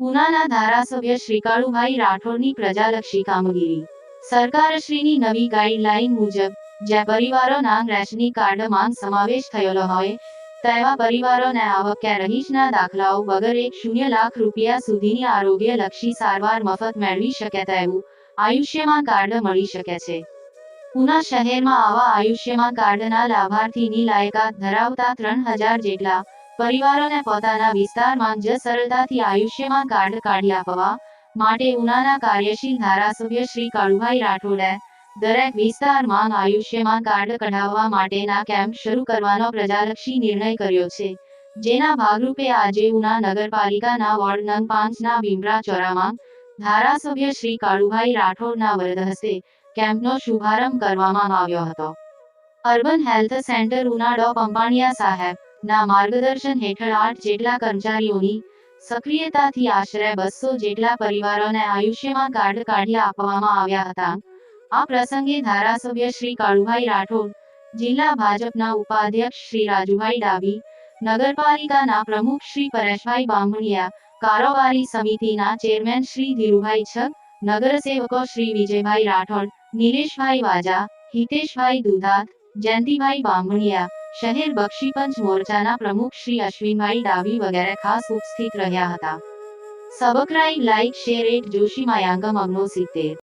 ઉનાના ધારાસભ્ય શ્રી કાળુભાઈ રાઠોડની પ્રજાલક્ષી કામગીરી. સરકારશ્રીની નવી ગાઈડલાઈન મુજબ જે પરિવારોના રેશનિંગ કાર્ડમાં સમાવેશ થયેલો હોય, તેવા પરિવારોને આવક કે રહીશના દાખલાઓ વગર એક શૂન્ય લાખ રૂપિયા સુધીની આરોગ્યલક્ષી સારવાર મફત મેળવી શકે તેવું આયુષ્યમાન કાર્ડ મળી શકે છે. પુના શહેરમાં આવા આયુષ્યમાન કાર્ડના લાભાર્થીની લાયકાત ધરાવતા ત્રણ હજાર જેટલા પરિવારોને પોતાના વિસ્તારમાં જ સરળતાથી આયુષ્યમાન કાર્ડ કાઢી આપવા માટે ઉનાના કાર્યશીલ ધારાસભ્ય શ્રી કાળુભાઈ રાઠોડે દરેક વિસ્તારમાં આયુષ્યમાન કાર્ડ કઢાવવા માટેના કેમ્પ શરૂ કરવાનો પ્રજાલક્ષી નિર્ણય કર્યો છે. જેના ભાગરૂપે આજે ઉના નગરપાલિકાના વોર્ડ નંગ પાંચના ભીમરા ચોરામાં ધારાસભ્ય શ્રી કાળુભાઈ રાઠોડના વરદ હસ્તે કેમ્પનો શુભારંભ કરવામાં આવ્યો હતો. અર્બન હેલ્થ સેન્ટર ઉના ડો પંપાણિયા સાહેબ ના માર્ગદર્શન હેઠળ આઠ જેટલા કર્મચારીઓની સક્રિયતાથી આશરે બસો જેટલા પરિવારોને આયુષ્યમાં કાર્ડ કાઢી આપવામાં આવ્યા હતા. આ પ્રસંગે ધારાસભ્ય શ્રી કાળુભાઈ રાઠોડ, જિલ્લા ભાજપના ઉપાધ્યક્ષ શ્રી રાજુભાઈ ડાભી, નગરપાલિકાના પ્રમુખ શ્રી પરેશભાઈ બામણિયા, કારોબારી સમિતિના ચેરમેન શ્રી ધીરુભાઈ છગ, નગરસેવકો શ્રી વિજયભાઈ રાઠોડ, નિલેશભાઈ વાજા, હિતેશભાઈ દુધાત, જયંતિભાઈ બામણિયા શહેર બક્ષીપંચ મોરચાના પ્રમુખ શ્રી અશ્વિનભાઈ ડાભી વગેરે ખાસ ઉપસ્થિત રહ્યા હતા. Subscribe, like, share, at Joshi માયાંગમ અગ્નો સિત્તેર.